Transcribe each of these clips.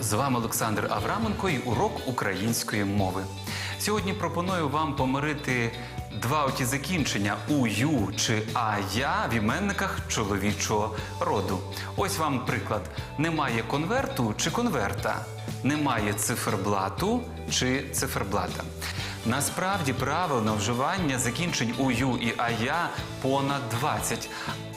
З вами Олександр Авраменко і урок української мови. Сьогодні пропоную вам помирити два оті закінчення у ю чи а я в іменниках чоловічого роду. Ось вам приклад: немає конверту чи конверта, немає циферблату чи циферблата. Насправді правильне вживання закінчень у ю і а я понад 20.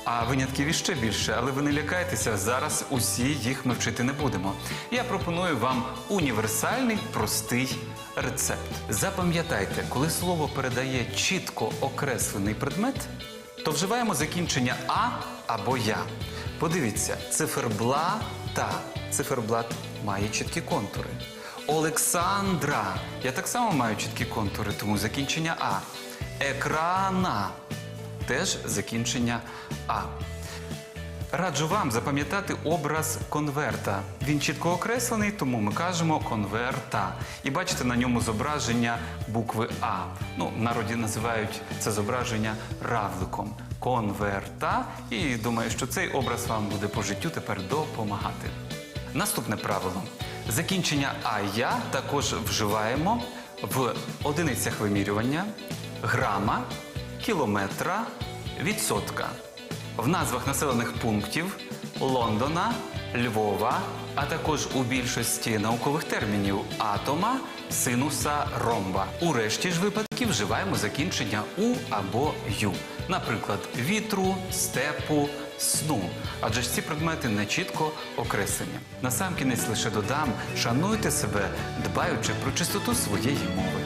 А винятків іще більше, але ви не лякайтеся, зараз усі їх ми вчити не будемо. Я пропоную вам універсальний простий рецепт. Запам'ятайте, коли слово передає чітко окреслений предмет, то вживаємо закінчення а або я. Подивіться, циферблата. Циферблат має чіткі контури. Олександра. Я так само маю чіткі контури, тому закінчення а. Екрана теж закінчення А. Раджу вам запам'ятати образ конверта. Він чітко окреслений, тому ми кажемо конверта. І бачите на ньому зображення букви А. Ну, в народі називають це зображення равликом. Конверта. І думаю, що цей образ вам буде по життю тепер допомагати. Наступне правило. Закінчення а я також вживаємо в одиницях вимірювання, грама, кілометра, відсотка. В назвах населених пунктів Лондона, Львова, а також у більшості наукових термінів атома, синуса, ромба. У решті ж випадків вживаємо закінчення у або ю. Наприклад, вітру, степу, сну. Адже ж ці предмети не чітко окреслені. Насамкінець лише додам, шануйте себе, дбаючи про чистоту своєї мови.